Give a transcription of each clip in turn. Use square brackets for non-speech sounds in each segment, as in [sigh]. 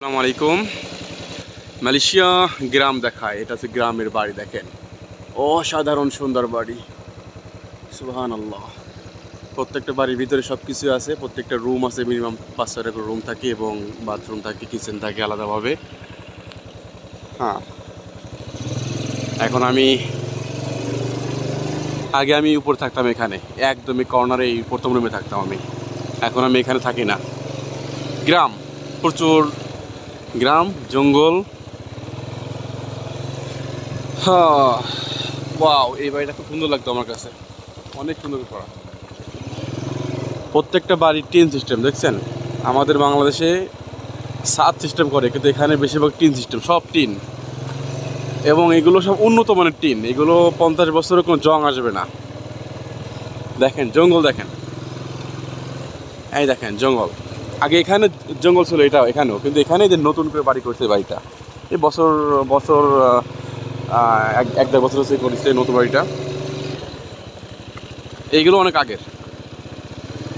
আসসালামু আলাইকুম। মালয়েশিয়া গ্রাম দেখায়, এটা হচ্ছে গ্রামের বাড়ি দেখেন। অসাধারণ সুন্দর বাড়ি। সুহান আল্লাহ প্রত্যেকটা বাড়ির ভিতরে সব কিছু আছে, প্রত্যেকটা রুম আছে মিনিমাম পাঁচ ছয়টা করে রুম থাকে এবং বাথরুম থাকে কিচেন থাকে আলাদাভাবে। হ্যাঁ। এখন আমি, আগে আমি উপর থাকতাম এখানে, একদমই কর্নারে এই প্রথম রুমে থাকতাম আমি। এখন আমি এখানে থাকি না। গ্রাম, প্রচুর গ্রাম, জঙ্গল। ওয়াও এই বাড়িটা খুব সুন্দর লাগতো আমার কাছে। অনেক সুন্দর করা প্রত্যেকটা বাড়ির টিন সিস্টেম, দেখছেন? আমাদের বাংলাদেশে সাত সিস্টেম করে, কিন্তু এখানে বেশিরভাগ টিন সিস্টেম, সব টিন। এবং এগুলো সব উন্নত মানের টিন। এগুলো পঞ্চাশ বছরের কোনো জং আসবে না। দেখেন, জঙ্গল দেখেন। এই দেখেন, জঙ্গল। আগে এখানে জঙ্গল ছিল, এটা এখানেও। কিন্তু এখানে যে নতুন করে বাড়ি করছে বাড়িটা এই বছর বছর এক দেড় বছর হচ্ছে করেছে নতুন বাড়িটা। এইগুলো অনেক আগের।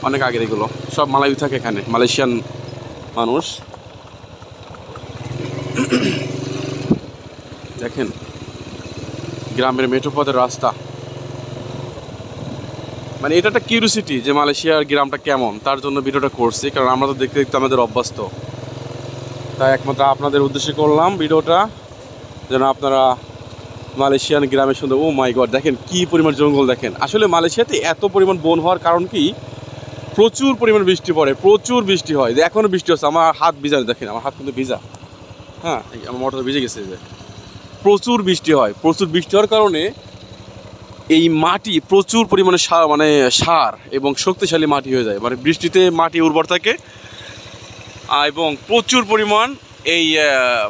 অনেক আগের এগুলো। সব মালায়ু থাকে এখানে, মালয়েশিয়ান মানুষ। দেখেন, গ্রামের মেট্রোপথের রাস্তা। মানে এটা একটা কিউরিসিটি যে মালয়েশিয়ার গ্রামটা কেমন, তার জন্য ভিডিওটা করছি, কারণ আমরা তো দেখতে দেখতে আমাদের অভ্যস্ত। তাই একমাত্র আপনাদের উদ্দেশ্যে করলাম ভিডিওটা, যেন আপনারা মালয়েশিয়ান গ্রামের সুন্দর ও মাই গড, দেখেন কি পরিমাণ জঙ্গল দেখেন। আসলে মালয়েশিয়াতে এত পরিমাণ বন হওয়ার কারণ কি? প্রচুর পরিমাণ বৃষ্টি পড়ে, প্রচুর বৃষ্টি হয়, যে এখনও বৃষ্টি হচ্ছে, আমার হাত ভিজা, দেখেন, আমার হাত কিন্তু ভিজা। হ্যাঁ আমার মোটর ভিজে গেছে যে। প্রচুর বৃষ্টি হয়, প্রচুর বৃষ্টি হওয়ার কারণে এই মাটি প্রচুর পরিমাণে সার মানে সার এবং শক্তিশালী মাটি হয়ে যায়। মানে বৃষ্টিতে মাটি উর্বর থাকে এবং প্রচুর পরিমাণ এই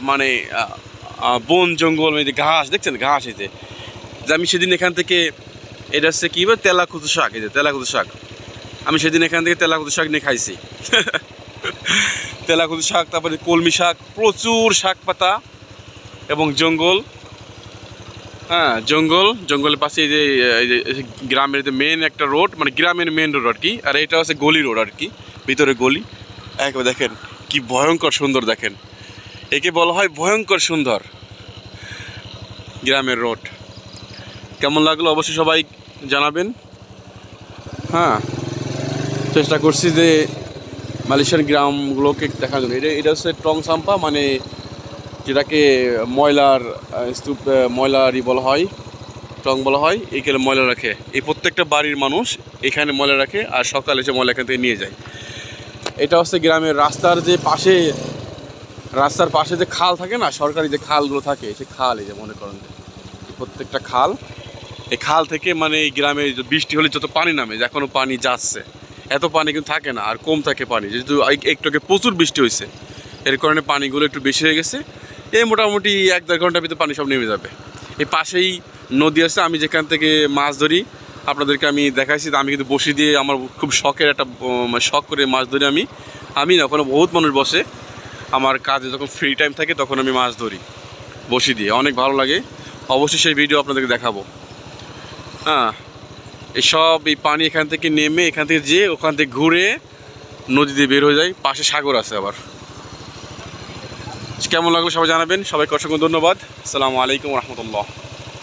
মানে বন, জঙ্গল, এই ঘাস, দেখছেন ঘাস এই যে আমি সেদিন এখান থেকে, এটা হচ্ছে কী বলে, তেলাকুচু শাক, এই যে তেলাকুচু শাক। আমি সেদিন এখান থেকে তেলাকুচু শাক নিয়ে খাইছি। [laughs] তেলাকুচু শাক, তারপরে কলমি শাক, প্রচুর শাক পাতা এবং জঙ্গল। হ্যাঁ জঙ্গল, জঙ্গলের পাশে যে গ্রামের যে মেন একটা রোড মানে গ্রামের মেন রোড আর কি, আর এটা হচ্ছে গলি রোড আর কি, ভিতরে গলি। একবার দেখেন, কি ভয়ঙ্কর সুন্দর দেখেন। একে বলা হয় ভয়ঙ্কর সুন্দর গ্রামের রোড কেমন লাগল অবশ্যই সবাই জানাবেন। হ্যাঁ চেষ্টা করছি যে মালয়েশিয়ান গ্রামগুলোকে দেখার জন্য। এটা এটা হচ্ছে টং সাম্পা মানে যেটাকে ময়লার স্তূপ ময়লারই বলা হয়, টং বলা হয় এইখানে ময়লা রাখে। এই প্রত্যেকটা বাড়ির মানুষ এখানে ময়লা রাখে আর সকালে এসে ময়লা এখান থেকে নিয়ে যায়। এটা হচ্ছে গ্রামের রাস্তার যে পাশে, রাস্তার পাশে যে খাল থাকে না, সরকারি যে খালগুলো থাকে, সে খাল এই যে মনে করেন প্রত্যেকটা খাল। এই খাল থেকে মানে এই গ্রামে বৃষ্টি হলে যত পানি নামে, যে এখনও পানি যাচ্ছে, এত পানি কিন্তু থাকে না, আর কম থাকে পানি। যেহেতু একটু আগে প্রচুর বৃষ্টি হয়েছে এর কারণে পানিগুলো একটু বেশি হয়ে গেছে। এই মোটামুটি এক দেড় ঘণ্টার ভিতরে পানি সব নেমে যাবে। এই পাশেই নদী আছে, আমি যেখান থেকে মাছ ধরি, আপনাদেরকে আমি দেখাইছি আমি কিন্তু বসি দিয়ে আমার খুব শখের একটা শখ করে মাছ ধরি আমি। আমি না, ওখানে বহুত মানুষ বসে। আমার কাজে যখন ফ্রি টাইম থাকে, তখন আমি মাছ ধরি, বসি দিয়ে। অনেক ভালো লাগে। অবশ্যই সেই ভিডিও আপনাদেরকে দেখাবো। হ্যাঁ এই সব এই পানি এখান থেকে নেমে, এখান থেকে যেয়ে ওখান থেকে ঘুরে নদী দিয়ে বের হয়ে যায়। পাশে সাগর আছে আবার। কেমন লাগল সবাই জানাবেন। সবাইকে অসংখ্য ধন্যবাদ। আসসালামু আলাইকুম রহমতুল্লাহ।